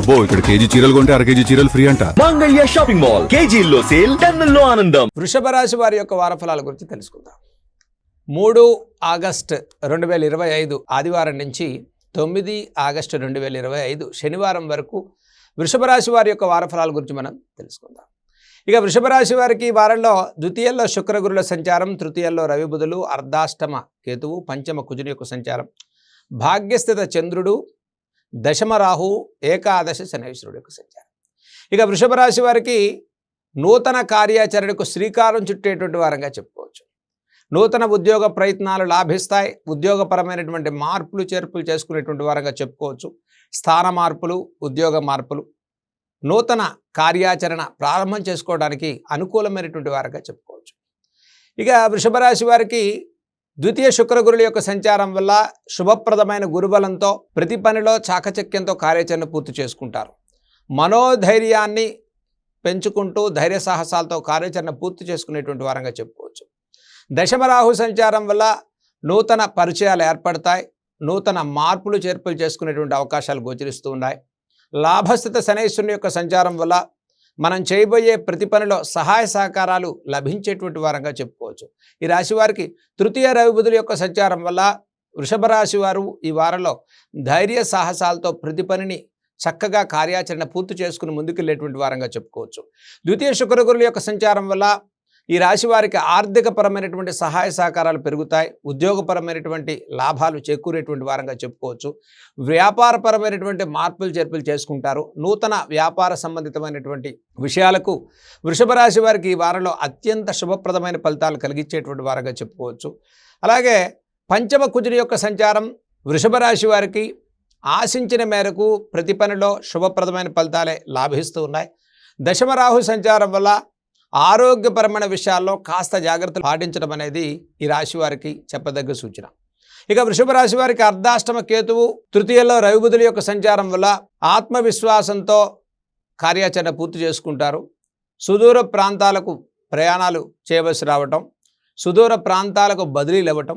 అబ్బో ఇక్కడ కేజీ చీరలు కొంటే అర కేజీ చీరలు ఫ్రీ అంట. Mangalya shopping mall. కేజీల్లో సేల్ టన్నుల్లో ఆనందం. వృషభ రాశి వారి యొక్క వారఫలాల గురించి తెలుసుకుందాం. మూడు ఆగస్ట్ రెండు వేల ఇరవై ఐదు ఆదివారం నుంచి తొమ్మిది ఆగస్టు రెండు వేల ఇరవై ఐదు శనివారం వరకు వృషభ రాశి వారి యొక్క వారఫలాల గురించి మనం తెలుసుకుందాం. ఇక వృషభ రాశి వారికి ఈ వారంలో ద్వితీయంలో శుక్రగురుల సంచారం తృతీయంలో రవి బుధులు అర్ధాష్టమ కేతువు పంచమ కుజుని యొక్క సంచారం. భాగ్యస్థిత చంద్రుడు దశమరాహు ఏకాదశ శనేశ్వరుడు యొక్క సంచారం. ఇక వృషభ రాశి వారికి నూతన కార్యాచరణకు శ్రీకారం చుట్టేటువంటి వారంగా చెప్పుకోవచ్చు. నూతన ఉద్యోగ ప్రయత్నాలు లాభిస్తాయి. ఉద్యోగపరమైనటువంటి మార్పులు చేర్పులు చేసుకునేటువంటి వారంగా చెప్పుకోవచ్చు. స్థాన మార్పులు ఉద్యోగ మార్పులు. నూతన కార్యాచరణ ప్రారంభం చేసుకోవడానికి అనుకూలమైనటువంటి వారంగా చెప్పుకోవచ్చు. ఇక వృషభ రాశి వారికి ద్వితీయ శుక్రగురుల యొక్క సంచారం వల్ల శుభప్రదమైన గురుబలంతో ప్రతి పనిలో చాకచక్యంతో కార్యాచరణ పూర్తి చేసుకుంటారు. మనోధైర్యాన్ని పెంచుకుంటూ ధైర్య సాహసాలతో కార్యాచరణ పూర్తి చేసుకునేటువంటి వారంగా చెప్పుకోవచ్చు. దశమరాహు సంచారం వల్ల నూతన పరిచయాలు ఏర్పడతాయి. నూతన మార్పులు చేర్పులు చేసుకునేటువంటి అవకాశాలు గోచరిస్తూ ఉన్నాయి. లాభస్థిత శనేశ్వరుని యొక్క సంచారం వల్ల మనం చేయబోయే ప్రతి పనిలో సహాయ సహకారాలు లభించేటువంటి వారంగా చెప్పుకోవచ్చు. ఈ రాశి వారికి తృతీయ రవి బుధుల యొక్క సంచారం వల్ల వృషభ రాశి వారు ఈ వారంలో ధైర్య సాహసాలతో ప్రతి పనిని చక్కగా కార్యాచరణ పూర్తి చేసుకుని ముందుకెళ్ళేటువంటి వారంగా చెప్పుకోవచ్చు. ద్వితీయ శుక్రగురుల యొక్క సంచారం వల్ల ఈ రాశి వారికి ఆర్థికపరమైనటువంటి సహాయ సహకారాలు పెరుగుతాయి. ఉద్యోగపరమైనటువంటి లాభాలు చేకూరేటువంటి వారంగా చెప్పుకోవచ్చు. వ్యాపారపరమైనటువంటి మార్పులు చేర్పులు చేసుకుంటారు. నూతన వ్యాపార సంబంధితమైనటువంటి విషయాలకు వృషభ రాశి వారికి ఈ వారంలో అత్యంత శుభప్రదమైన ఫలితాలు కలిగించేటువంటి వారంగా చెప్పుకోవచ్చు. అలాగే పంచమ కుజుని యొక్క సంచారం వృషభ రాశి వారికి ఆశించిన మేరకు ప్రతి పనిలో శుభప్రదమైన ఫలితాలే లాభిస్తూ ఉన్నాయి. దశమరాహు సంచారం వల్ల ఆరోగ్యపరమైన విషయాల్లో కాస్త జాగ్రత్తలు పాటించడం అనేది ఈ రాశి వారికి చెప్పదగ్గ సూచన. ఇక వృషభ రాశి వారికి అర్ధాష్టమ కేతువు తృతీయలో రవిబుధుల యొక్క సంచారం వల్ల ఆత్మవిశ్వాసంతో కార్యాచరణ పూర్తి చేసుకుంటారు. సుదూర ప్రాంతాలకు ప్రయాణాలు చేయవలసి రావటం సుదూర ప్రాంతాలకు బదిలీలు ఇవ్వటం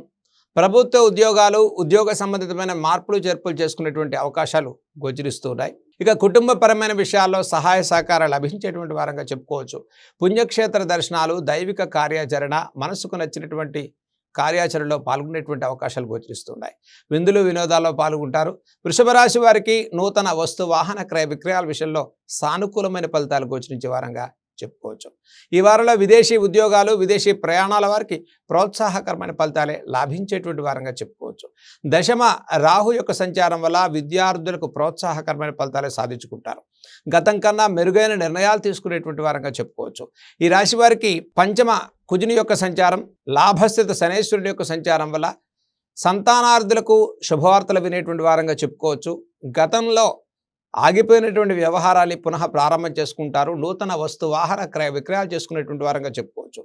ప్రభుత్వ ఉద్యోగాలు ఉద్యోగ సంబంధితమైన మార్పులు చేర్పులు చేసుకునేటువంటి అవకాశాలు గోచరిస్తున్నాయి. ఇక కుటుంబపరమైన విషయాల్లో సహాయ సహకారాలు లభించేటువంటి వారంగా చెప్పుకోవచ్చు. పుణ్యక్షేత్ర దర్శనాలు దైవిక కార్యాచరణ మనసుకు నచ్చినటువంటి కార్యాచరణలో పాల్గొనేటువంటి అవకాశాలు గోచరిస్తున్నాయి. విందులు వినోదాల్లో పాల్గొంటారు. వృషభ రాశి వారికి నూతన వస్తు వాహన క్రయ విక్రయాల విషయంలో సానుకూలమైన ఫలితాలు గోచరించే వారంగా చెప్పుకోవచ్చు. ఈ వారంలో విదేశీ ఉద్యోగాలు విదేశీ ప్రయాణాల వారికి ప్రోత్సాహకరమైన ఫలితాలే లాభించేటువంటి వారంగా చెప్పుకోవచ్చు. దశమ రాహు యొక్క సంచారం వల్ల విద్యార్థులకు ప్రోత్సాహకరమైన ఫలితాలే సాధించుకుంటారు. గతం కన్నా మెరుగైన నిర్ణయాలు తీసుకునేటువంటి వారంగా చెప్పుకోవచ్చు. ఈ రాశి వారికి పంచమ కుజుని యొక్క సంచారం లాభస్థిత శనేశ్వరుని యొక్క సంచారం వల్ల సంతానార్థులకు శుభవార్తలు వినేటువంటి వారంగా చెప్పుకోవచ్చు. గతంలో ఆగిపోయినటువంటి వ్యవహారాలు పునః ప్రారంభం చేసుకుంటారు. నూతన వస్తు వాహన క్రయ విక్రయాలు చేసుకునేటువంటి వారంగా చెప్పుకోవచ్చు.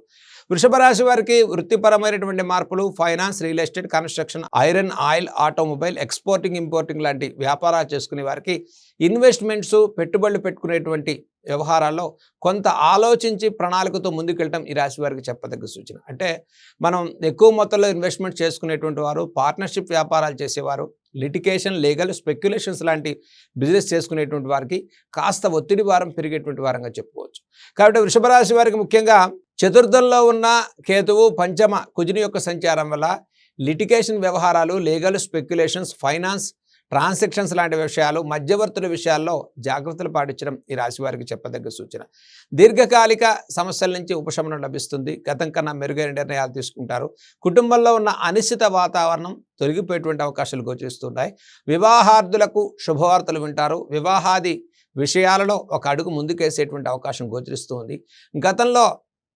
వృషభ రాశి వారికి వృత్తిపరమైనటువంటి మార్పులు finance real estate construction iron oil automobile exporting importing లాంటి వ్యాపారాలు చేసుకునే వారికి ఇన్వెస్ట్మెంట్స్ పెట్టుబడులు పెట్టుకునేటువంటి వ్యవహారాల్లో కొంత ఆలోచించి ప్రణాళికతో ముందుకెళ్ళటం ఈ రాశి వారికి చెప్పదగ్గ సూచన. అంటే మనం ఎక్కువ మొత్తంలో ఇన్వెస్ట్మెంట్ చేసుకునేటువంటి వారు పార్ట్నర్షిప్ వ్యాపారాలు చేసేవారు లిటికేషన్ లీగల్ స్పెక్యులేషన్స్ లాంటి బిజినెస్ చేసుకునేటువంటి వారికి కాస్త ఒత్తిడి వారం పెరిగేటువంటి వారంగా చెప్పుకోవచ్చు. కాబట్టి వృషభరాశి వారికి ముఖ్యంగా చతుర్థంలో ఉన్న కేతువు పంచమ కుజుని యొక్క సంచారం వల్ల లిటికేషన్ వ్యవహారాలు లీగల్ స్పెక్యులేషన్స్ ఫైనాన్స్ ట్రాన్సాక్షన్స్ లాంటి విషయాలు మధ్యవర్తుల విషయాల్లో జాగ్రత్తలు పాటించడం ఈ రాశి వారికి చెప్పదగ్గ సూచన. దీర్ఘకాలిక సమస్యల నుంచి ఉపశమనం లభిస్తుంది. గతం కన్నా మెరుగైన నిర్ణయాలు తీసుకుంటారు. కుటుంబంలో ఉన్న అనిశ్చిత వాతావరణం తొలగిపోయేటువంటి అవకాశాలు గోచరిస్తున్నాయి. వివాహార్థులకు శుభవార్తలు వింటారు. వివాహాది విషయాలలో ఒక అడుగు ముందుకేసేటువంటి అవకాశం గోచరిస్తుంది. గతంలో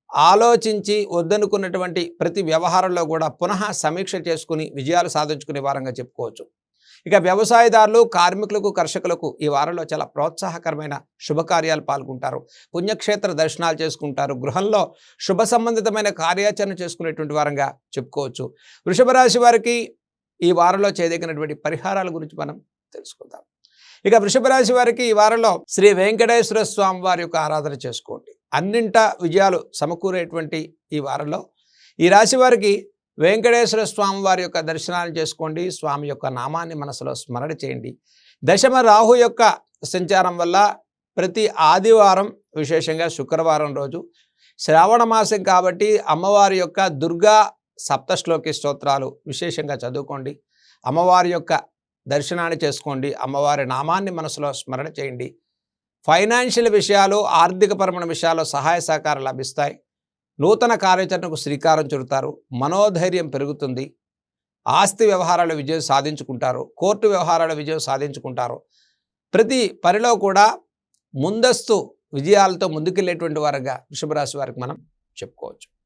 ఆలోచించి వద్దనుకున్నటువంటి ప్రతి వ్యవహారంలో కూడా పునః సమీక్ష చేసుకుని విజయాలు సాధించుకునే వారంగా చెప్పుకోవచ్చు. ఇక వ్యవసాయదారులు కార్మికులకు కర్షకులకు ఈ వారంలో చాలా ప్రోత్సాహకరమైన శుభకార్యాలు పాల్గొంటారు. పుణ్యక్షేత్ర దర్శనాలు చేసుకుంటారు. గృహంలో శుభ సంబంధితమైన కార్యాచరణ చేసుకునేటువంటి వారంగా చెప్పుకోవచ్చు. వృషభ రాశి వారికి ఈ వారంలో చేయదగినటువంటి పరిహారాల గురించి మనం తెలుసుకుందాం. ఇక వృషభ రాశి వారికి ఈ వారంలో శ్రీ వెంకటేశ్వర స్వామి వారి యొక్క ఆరాధన చేసుకోండి. అన్నింట విజయాలు సమకూరేటువంటి ఈ వారంలో ఈ రాశి వారికి వెంకటేశ్వర స్వామి వారి యొక్క దర్శనాన్ని చేసుకోండి. స్వామి యొక్క నామాన్ని మనసులో స్మరణ చేయండి. దశమ రాహు యొక్క సంచారం వల్ల ప్రతి ఆదివారం విశేషంగా శుక్రవారం రోజు శ్రావణ మాసం కాబట్టి అమ్మవారి యొక్క దుర్గా సప్తశ్లోకి స్తోత్రాలు విశేషంగా చదువుకోండి. అమ్మవారి యొక్క దర్శనాన్ని చేసుకోండి. అమ్మవారి నామాన్ని మనసులో స్మరణ చేయండి. ఫైనాన్షియల్ విషయాలు ఆర్థికపరమైన విషయాలు సహాయ సహకారాలు లభిస్తాయి. నూతన కార్యాచరణకు శ్రీకారం చుడతారు. మనోధైర్యం పెరుగుతుంది. ఆస్తి వ్యవహారాల విజయం సాధించుకుంటారు. కోర్టు వ్యవహారాల విజయం సాధించుకుంటారు. ప్రతి పనిలో కూడా ముందస్తు విజయాలతో ముందుకెళ్ళేటువంటి వారుగా వృషభరాశి వారికి మనం చెప్పుకోవచ్చు.